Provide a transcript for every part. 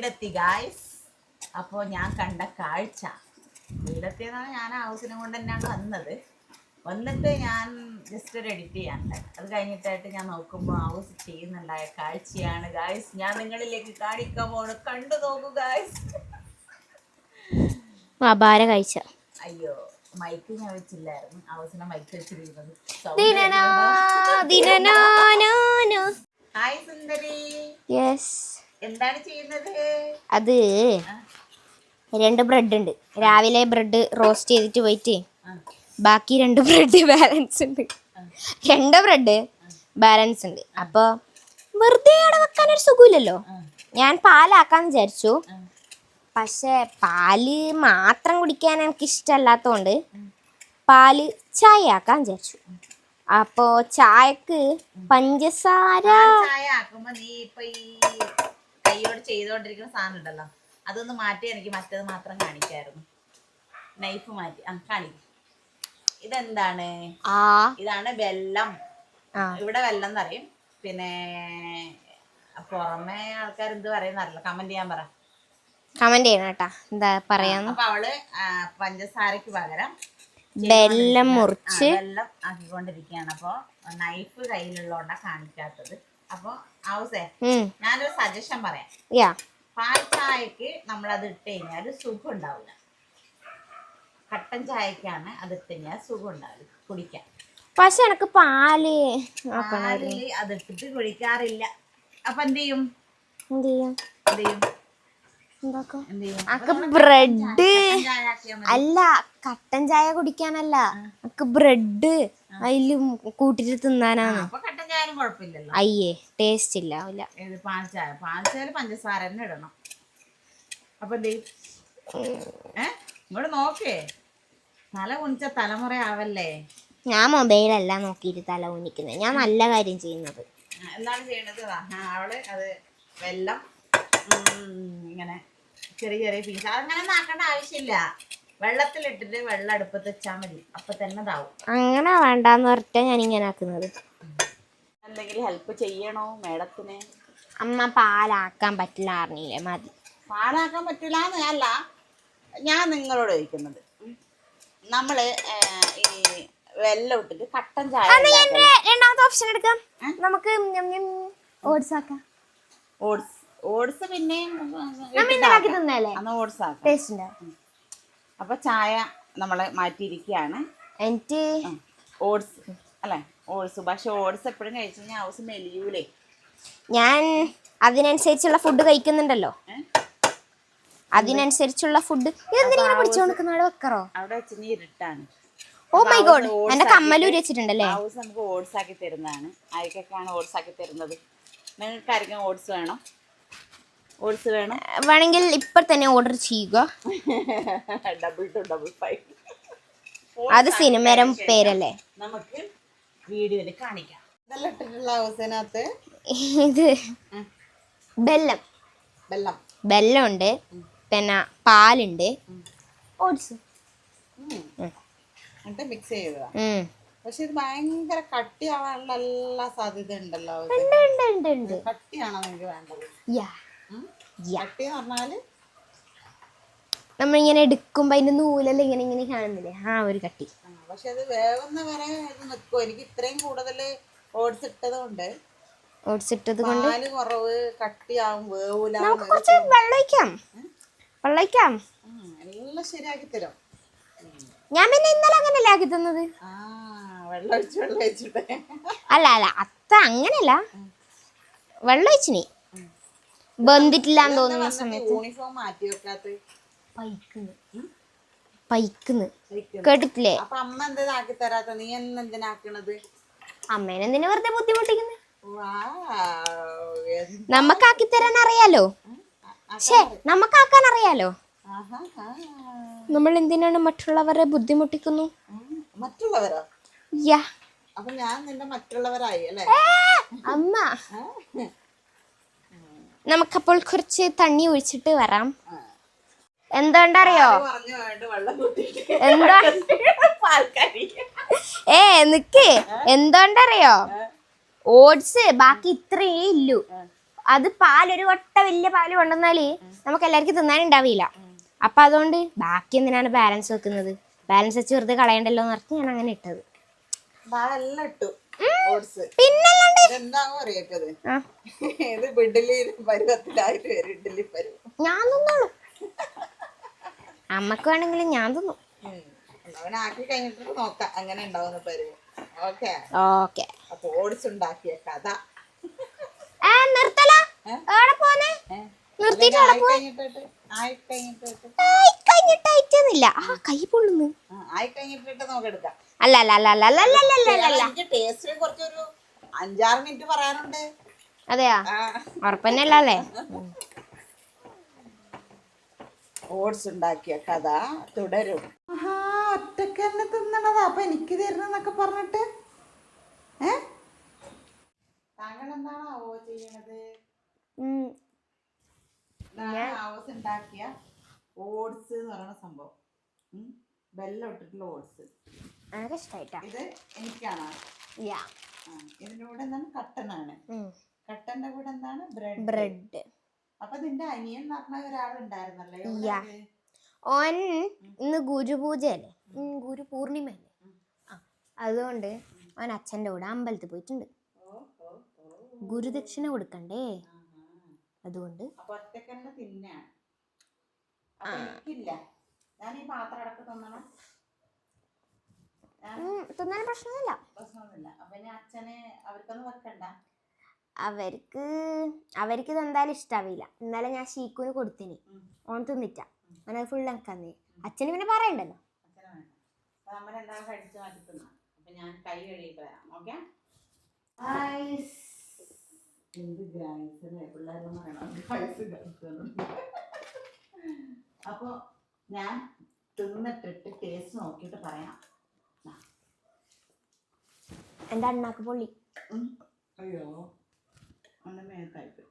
വീടെത്തി guys അപ്പോൾ ഞാൻ കണ്ട കാഴ്ച. വീടെത്തിയെന്നാണ് ഞാൻ ഹൗസിനെ കൊണ്ട് തന്നെയാണ് വന്നത്. വന്നിട്ട് ഞാൻ ജസ്റ്റ് ഒരു എഡിറ്റ് ചെയ്യാനുണ്ടായി അത് കഴിഞ്ഞിട്ടായിട്ട് ഞാൻ നോക്കുമ്പോൾ ഹൗസ് ചെയ്യുന്നുണ്ടായ കാഴ്ചയാണ് ഗായ്സ് ഞാൻ നിങ്ങളിലേക്ക് കാണിക്കാൻ പോണ്. കണ്ടു നോക്കൂ ഗായ്സ് അപാര കാഴ്ച. അയ്യോ മൈക്ക് ഞാൻ വെച്ചില്ലായിരുന്നു. ഹൗസിനെ മൈക്ക് വെച്ചിരിക്കുന്നത്. ഹായ് സുന്ദരി. യെസ് എന്താണ് ചെയ്യുന്നത്? അത് രണ്ട് ബ്രെഡ് ഉണ്ട്. രാവിലെ ബ്രെഡ് റോസ്റ്റ് ചെയ്തിട്ട് പോയിട്ട് ബാക്കി രണ്ട് ബ്രെഡ് ബാലൻസ് ഉണ്ട്. രണ്ട് ബ്രെഡ് ബാലൻസ് ഉണ്ട്. അപ്പോൾ വെറുതെ അവിടെ വെക്കാൻ ഒരു സുഖമില്ലല്ലോ ഞാൻ പാലാക്കാന്ന് വിചാരിച്ചു. പക്ഷെ പാൽ മാത്രം കുടിക്കാൻ എനിക്ക് ഇഷ്ടമല്ലാത്തതുകൊണ്ട് പാൽ ചായ ആക്കാൻ വിചാരിച്ചു അപ്പോ ചായക്ക് പഞ്ചസാര ചെയ്തോണ്ടിരിക്കുന്ന സാധനം ഉണ്ടല്ലോ. അതൊന്ന് മാറ്റി എനിക്ക് മറ്റത് മാത്രം കാണിക്കായിരുന്നു. നൈഫ് മാറ്റി. ആ കാണിക്കും. ഇതെന്താണ്? ഇതാണ് വെല്ലം. ഇവിടെ വെല്ലം എന്ന് പറയും. പിന്നെ പുറമെ ആൾക്കാർ എന്ത് പറയുന്നറിയില്ല. കമന്റ് ചെയ്യാൻ പറ. കമന്റ് ചെയ്യണം കേട്ടാ. എന്താ പറയാന്ന്? അപ്പൊ അവൾ പഞ്ചസാരക്ക് പകരം വെല്ലം മുറിച്ച്. വെല്ലം ആക്കിക്കൊണ്ടിരിക്കുകയാണ്. അപ്പൊ നൈഫ് കയ്യിലുള്ളതുകൊണ്ടാണ് കാണിക്കാത്തത്. അപ്പൊ ഹൗസേ ഞാനൊരു സജഷൻ പറയാം. പാൽ ചായക്ക് നമ്മൾ അത് ഇട്ട് കഴിഞ്ഞാൽ സുഖം ഉണ്ടാവില്ല കട്ടൻ ചായക്കാണ് അത് ഇട്ട് കഴിഞ്ഞാൽ സുഖം ഉണ്ടാവില്ല കുടിക്കാൻ. പക്ഷെ എനിക്ക് പാൽ പാലിൽ അത് ഇട്ടിട്ട് കുടിക്കാറില്ല. അപ്പൊ എന്ത് ചെയ്യും? എന്ത് ചെയ്യും? എന്ത് ചെയ്യും? അക്ക് ബ്രെഡ് അല്ല കട്ടൻ ചായ കുടിക്കാനല്ല. അക്ക് ബ്രെഡ് അതിൽ കൂട്ടിട്ട് തിന്നാനാണ്. അയ്യേ ടേസ്റ്റ് ഇല്ല ഇല്ല ഏത് പാൽ ചായ? പാൽ ചായയിൽ പഞ്ചസാര തന്നെ ഇടണം. അപ്പൊ എന്ത് ഇങ്ങോട്ട് നോക്കേ. തല കുണിച്ച തലമുറ ആവല്ലേ? ഞാൻ മൊബൈലല്ല നോക്കിയിട്ട് തല ഊന്നിക്കുന്നത് ഞാൻ നല്ല കാര്യം ചെയ്യുന്നത്. എന്താണ് ചെയ്യണത്? അവൾ അത് വെള്ളം ഇങ്ങനെ ചെറിയ ചെറിയ പീസ് അതങ്ങനെ ഒന്നും ആക്കേണ്ട ആവശ്യമില്ല. വെള്ളത്തിലിട്ടിട്ട് വെള്ളം അടുപ്പത്ത് വെച്ചാൽ മതി. അപ്പൊ തന്നെ ഇതാവും. അങ്ങനെ വേണ്ടാന്ന് പറഞ്ഞാ ഞാൻ ഇങ്ങനെ ആക്കുന്നത്. എന്തെങ്കിലും ഹെൽപ്പ് ചെയ്യണോ മേഡത്തിന്? അമ്മ പാലാക്കാൻ പറ്റില്ല അറിഞ്ഞില്ലേ മതി. പാലാക്കാൻ പറ്റില്ല എന്നല്ല അല്ല ഞാൻ നിങ്ങളോട് ചോദിക്കുന്നത്. നമ്മൾ ഈ വെല്ലം ഇട്ടിട്ട് കട്ടൻ ചായ. രണ്ടാമത്തെ ഓപ്ഷൻ എടുക്കാം. നമുക്ക് ഓട്സ് ആക്കാം. ഓട്സ്. ഓട്സ് പിന്നെയും ഇന്നലെ ആക്കി തിന്നല്ലേ? അന്ന് ഓട്സ് ആക്കാം. ടേസ്റ്റ് ഉണ്ടാവും അപ്പൊ ചായ നമ്മൾ മാറ്റിയിരിക്കുകയാണ് എനിക്ക് ഓട്സ് അല്ലേ? ഓട്സ്. പക്ഷെ ഓട്സ് എപ്പോഴും കഴിച്ചു കഴിഞ്ഞാൽ ഹൗസ് മെലിയൂലേ. ഞാൻ അതിനനുസരിച്ചുള്ള ഫുഡ് കഴിക്കുന്നുണ്ടല്ലോ. അതിനനുസരിച്ചുള്ള ഫുഡ് ഇതെന്തിനാ പിടിച്ചോണ്ടിരിക്കുന്ന അവിടെ വെക്കറോ? അവിടെ വെച്ച് ഇരുട്ടാണ്. ഓ മൈ ഗോഡ് എന്റെ കമ്മൽ വെച്ചിട്ടുണ്ടല്ലേ? ഹൗസ് നമുക്ക് ഓട്സ് ആക്കി തരുന്നതാണ്. ആർക്കൊക്കെയാണ് ഓട്സ് ആക്കി തരുന്നത്. നിങ്ങൾക്ക് ആർക്കും ഓട്സ് വേണം. ഓട്സ് വേണം. വേണമെങ്കിൽ ഇപ്പൊ തന്നെ ഓർഡർ ചെയ്യുക. ഡബിൾ ടു ഡബിൾ ഫൈവ് അത് സിനിമരം പേരല്ലേ? നമുക്ക് വീഡിയോയിൽ കാണിക്കാം. നല്ല ഇട്ടിട്ടുള്ള ഹൗസിനകത്ത് ഇത് ബെല്ലം. ബെല്ലം. ബെല്ലം ഉണ്ട് പിന്നെ പാലുണ്ട്. ഓട്സ്. എന്നിട്ട് മിക്സ് ചെയ്തതാ. പക്ഷെ ഇത് ഭയങ്കര കട്ടിയാവാനുള്ള എല്ലാ സാധ്യത ഉണ്ടല്ലോ കട്ടിയാണോ നിങ്ങൾക്ക് വേണ്ടത്? യാ കട്ടി എന്ന് പറഞ്ഞാൽ? നമ്മളിങ്ങനെ എടുക്കുമ്പോ അതിന്റെ നൂലെല്ലാം ഇങ്ങനെ ഇങ്ങനെ കാണുന്നില്ലേ? ആ ഒരു കട്ടി. പക്ഷെ അത് വേഗം വരെ ഇത് നിൽക്കും എനിക്ക് ഇത്രയും കൂടുതൽ ഓട്സ് ഇട്ടത് കൊണ്ട് ഓട്സ് ഇട്ടത് കൊണ്ട് പാൽ കുറവ് കട്ടിയാവും വേവൂല നമുക്ക് കുറച്ച് വെള്ളം ഒഴിക്കാം. വെള്ളം ഒഴിക്കാം. എല്ലാം ശരിയാക്കി തരും. ഞാൻ പിന്നെ ഇന്നലെ അങ്ങനല്ലേ ആക്കി തന്നത്? അല്ല അല്ല അത്ര അങ്ങനല്ല. വെള്ളം ഒഴിച്ചിനി. ബന്ധിട്ടില്ലാന്ന് തോന്നുന്ന സമയത്ത് യൂണിഫോം മാറ്റി വെക്കാത്ത പൈക്കുന്ന്. പൈക്കുന്ന്. കേട്ടിട്ടില്ലേ? അപ്പൊ അമ്മ എന്താക്കി തരാത്ത? നീ എന്തിനാക്കണത്? അമ്മേനെ എന്തിനാ വെറുതെ ബുദ്ധിമുട്ടിക്കുന്നു? നമ്മക്കാക്കി നമുക്കാക്കി തരാൻ അറിയാലോ ശേ നമുക്കാക്കാൻ അറിയാലോ നമ്മൾ എന്തിനാണ് മറ്റുള്ളവരെ ബുദ്ധിമുട്ടിക്കുന്നു? മറ്റുള്ളവരോ? യാ. അപ്പൊ ഞാൻ നിന്റെ മറ്റുള്ളവരായി അല്ലേ? അമ്മ? നമുക്കപ്പോൾ കുറച്ച് തണ്ണി ഒഴിച്ചിട്ട് വരാം. എന്തോണ്ടറിയോ എന്തുകൊണ്ടറിയോ എന്താ ഏ നിക്ക്. എന്തുകൊണ്ടറിയോ? ഓട്സ് ബാക്കി ഇത്രയേ ഇല്ലു. അത് പാലൊരു വട്ട വലിയ പാൽ കൊണ്ടുവന്നാൽ നമുക്ക് എല്ലാവർക്കും തിന്നാനുണ്ടാവില്ല അപ്പൊ അതുകൊണ്ട് ബാക്കി എന്തിനാണ് ബാലൻസ് വെക്കുന്നത്? ബാലൻസ് വെച്ച് വെറുതെ കളയണ്ടല്ലോ എന്ന് പറഞ്ഞ് ഞാൻ അങ്ങനെ ഇട്ടത്. ഇട്ടു. ഓട്സ് ഇതെന്താണോ അറിയാക്കത് ആ. ഇത് ഇഡ്ഡലി പരുവത്തിലായിട്ട് വരും ഇഡ്ഡലി പരുവം. ഞാൻ തിന്നോളൂ. അമ്മയ്ക്ക് വേണമെങ്കിലും ഞാൻ തിന്നു. അവനെ ആക്കി കഴിഞ്ഞിട്ട് നോക്കാം. അങ്ങനെ ഉണ്ടാവുന്ന പരുവം. ഓക്കെ. ഓക്കെ. അപ്പൊ ഓട്സ് ഉണ്ടാക്കിയ കഥ. ഏ നിർത്തല. ഏ? എവിടെ പോന്നെ? ഏ? നിർത്തിയിട്ട് ആയി ആയി ആ കൈ പൊള്ളുന്നു. ആയി കഴിഞ്ഞിട്ട് നമുക്ക് എടുക്കാം അല്ല അല്ല അല്ല അല്ല അല്ല അല്ല അല്ല അല്ല അല്ല എനിക്ക് കുറച്ചൊരു അഞ്ചാറ് മിനിറ്റ് പറയാനുണ്ട്. അതെയാ? ആ. ഉറപ്പന്നെയല്ല അല്ലേ ഓട്സ് ഉണ്ടാക്കിയ കഥ തുടരും. ഒറ്റയ്ക്ക് തന്നെ തിന്നണതാ. അപ്പൊ എനിക്ക് തരണെന്നൊക്കെ പറഞ്ഞിട്ട്. ഏ? താങ്കൾ എന്താണാവോ ചെയ്യണത്? ഹൗസ് ഉണ്ടാക്കിയ? ഓട്സ് എന്ന് പറയുന്ന സംഭവം. വെള്ളം ഇട്ടിട്ടുള്ള ഓട്സ്. എനിക്ക് ഇഷ്ടായിട്ടാ. ഇത് എനിക്കാണോ? യാ. ഇതിന്റെ കൂടെ എന്താണ്? കട്ടനാണ്. കട്ടന്റെ കൂടെ എന്താണ്? ബ്രെഡ്. ബ്രെഡ്. അപ്പൊ നിന്റെ അനിയൻ എന്ന് പറഞ്ഞ ഒരാളുണ്ടായിരുന്നല്ലേ. യാ. ഓൻ ഇന്ന് ഗുരുപൂജയല്ലേ? ഗുരു പൂർണിമയല്ലേ അതുകൊണ്ട് അവൻ അച്ഛന്റെ കൂടെ അമ്പലത്തിൽ പോയിട്ടുണ്ട്. ഗുരുദക്ഷിണ കൊടുക്കണ്ടേ? അതുകൊണ്ട്. ഒറ്റക്കന്നെ അപ്പൊ എനിക്കില്ല. ഞാൻ ഈ പാത്രം അടക്കം തന്നണം. തിന്നാൻ പ്രശ്നമൊന്നുമില്ല. അവർക്ക് അവർക്ക് തന്നാലും ഇഷ്ടാവില്ല. ഇന്നലെ ഞാൻ ഷീക്കുന് കൊടുത്തിന്. ഓൺ തിന്നിട്ട. അങ്ങനെ ഫുൾ എനിക്കന്ന് അച്ഛന് പിന്നെ പറയണ്ടല്ലോ. ഞാൻ ഞാൻ തിന്നിട്ടിട്ട് ടേസ്റ്റ് നോക്കിയിട്ട് പറയാം. എന്റെ അണ്ണാക്ക് പൊള്ളി. അയ്യോ ഒന്ന് മേത്തായിട്ട്.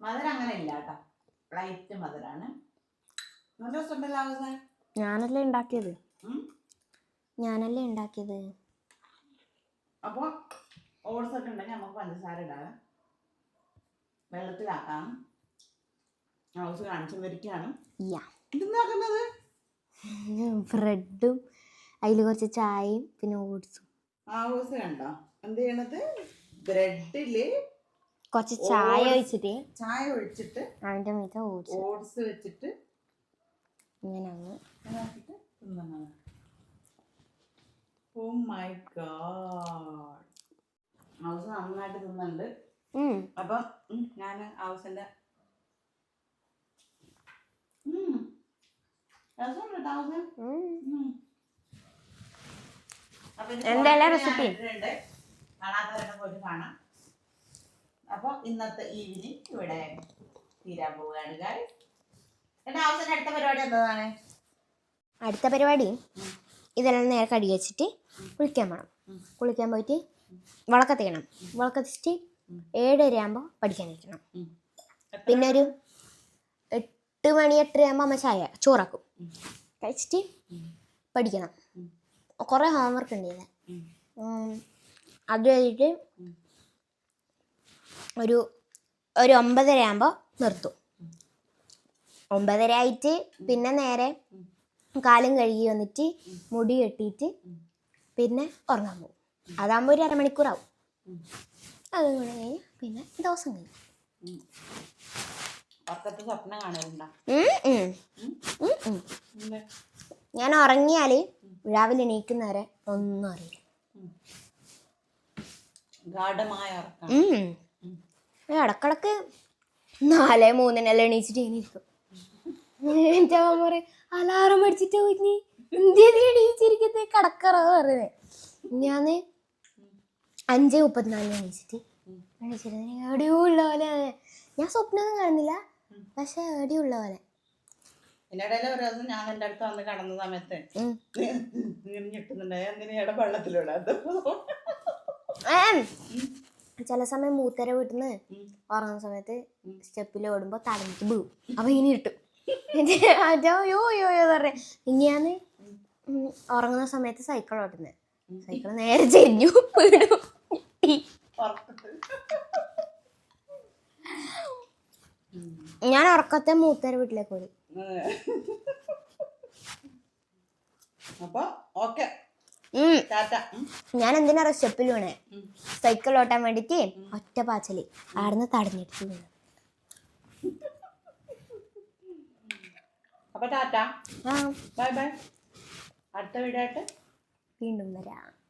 മധുരം അങ്ങനെ ഇല്ല കേട്ടോ. ലൈറ്റ് മധുരാണ് നല്ല രസമുണ്ടല്ലോ ഞാനല്ലേ ഉണ്ടാക്കിയത്. ഞാനല്ലേ ഉണ്ടാക്കിയത്. അപ്പോൾ ഓട്സ് ഒക്കെ ഉണ്ടെങ്കിൽ നമുക്ക് പഞ്ചസാര ഇടാം. വെള്ളത്തിലാക്കാം. ഹൗസ് കാണിച്ചു വരിക്കാണ് യാ ബ്രെഡും അതിൽ കുറച്ച് ചായയും പിന്നെ ഓട്സും. ഹൗസ് കണ്ടോ? എന്ത് ചെയ്യണത്? ബ്രെഡിൽ കുറച്ച് ചായ ഒഴിച്ചിട്ട്. ചായ ഒഴിച്ചിട്ട് അതിന്റെ മീത ഓട്സ്. ഓട്സ് വെച്ചിട്ട് ഇങ്ങനെ അങ്ങ്. ഓ മൈ ഗോഡ് ഹൗസ് നന്നായിട്ട് തിന്നുന്നുണ്ട്. അപ്പം ഞാൻ ഹൗസിന്റെ ഞാൻ റെസിപ്പി കാണാത്തവരൊക്കെ പോയിട്ട് കാണാം. അപ്പൊ ഇന്നത്തെ ഈവനിങ് ഇവിടെ തീരാൻ പോവുകയാണ്. എന്റെ ഹൗസിന്റെ അടുത്ത പരിപാടി എന്താണ് അടുത്ത പരിപാടി? ഇതെല്ലാം നേരെ കഴുകി വെച്ചിട്ട് കുളിക്കാൻ പോകണം. കുളിക്കാൻ പോയിട്ട് വിളക്കത്തിക്കണം വിളക്കത്തിച്ചിട്ട് ഏഴര ആകുമ്പോൾ പഠിക്കാൻ നിൽക്കണം. ഉം. പിന്നെ ഒരു എട്ട് മണി എട്ടര ആകുമ്പോൾ അമ്മ ചായ ചോറാക്കും. കഴിച്ചിട്ട്. പഠിക്കണം. കുറേ ഹോംവർക്ക് ഉണ്ട്. ഉം, അത് കഴിഞ്ഞിട്ട്. ഒരു ഒരു ഒമ്പതര ആകുമ്പോൾ നിർത്തും ഒമ്പതര ആയിട്ട് പിന്നെ നേരെ കാലും കഴുകി വന്നിട്ട് മുടി കെട്ടിയിട്ട് പിന്നെ ഉറങ്ങാൻ പോകും അതാകുമ്പോൾ ഒരു അരമണിക്കൂറാവും. അതും കൂടെ കഴിഞ്ഞ് പിന്നെ ദിവസം കഴിഞ്ഞു. ഉറക്കത്ത് സ്വപ്നം കാണലുണ്ടോ. ഞാൻ ഉറങ്ങിയാൽ രാവിലെ എണീക്കുന്നവരെ ഒന്നും അറിയില്ല. ഗാഠമായ ഉറക്കം ഉം. ഇടക്കിടക്ക് നാല് മൂന്നിനെല്ലാം എണീച്ചിട്ട് എണീക്കും ഇരിക്കും. എന്റെ അമ്മ പറയും അലാറം അടിച്ചിട്ട് കുഞ്ഞി. ഇന്ത്യയിൽ എണീച്ചിരിക്കുന്നത് കടക്കറ പറയുന്നത് ഞാൻ അഞ്ച് മുപ്പത്തിനാലിന് എണീച്ചിട്ട് എണീച്ചിരുന്നു എവിടെയോ ഉള്ള പോലെ ഞാൻ സ്വപ്നമൊന്നും കാണുന്നില്ല. പക്ഷെ ഏടിയുള്ള പോലെ ഇതിനിടയിൽ ഒരു ദിവസം ഞാൻ എന്റെ അടുത്ത് വന്ന് കടന്ന സമയത്ത് ഉം. നീർഞ്ഞിട്ടുന്നുണ്ട് എന്തിനാ വെള്ളത്തിലൂടെ. ചില സമയം മൂത്തര വീട്ടിൽ നിന്ന് ഉറങ്ങുന്ന സമയത്ത് സ്റ്റെപ്പിൽ ഓടുമ്പോൾ തടഞ്ഞിട്ട് വീഴും. അപ്പൊ ഇങ്ങനെ ഇട്ടും. അജോ യോ യോ യോ പറഞ്ഞ. ഇനിയാന്ന് ഉറങ്ങുന്ന സമയത്ത് സൈക്കിൾ ഓട്ടുന്നത് സൈക്കിൾ നേരെ ചെരിഞ്ഞു വീണു. ഞാൻ ഉറക്കത്തെ മൂത്തര വീട്ടിലേക്ക് പോയി അപ്പൊ ഓക്കെ. ടാറ്റ. ഞാൻ എന്തിനാ സ്റ്റെപ്പിൽ വീണേ? സൈക്കിൾ ഓട്ടാൻ വേണ്ടിട്ട് ഒറ്റ പാച്ചൽ. ആടുന്ന് തടഞ്ഞിട്ട് വീണു. അപ്പൊ ടാറ്റ. ആ. Bye bye. അടുത്ത വീടായിട്ട് വീണ്ടും വരാം.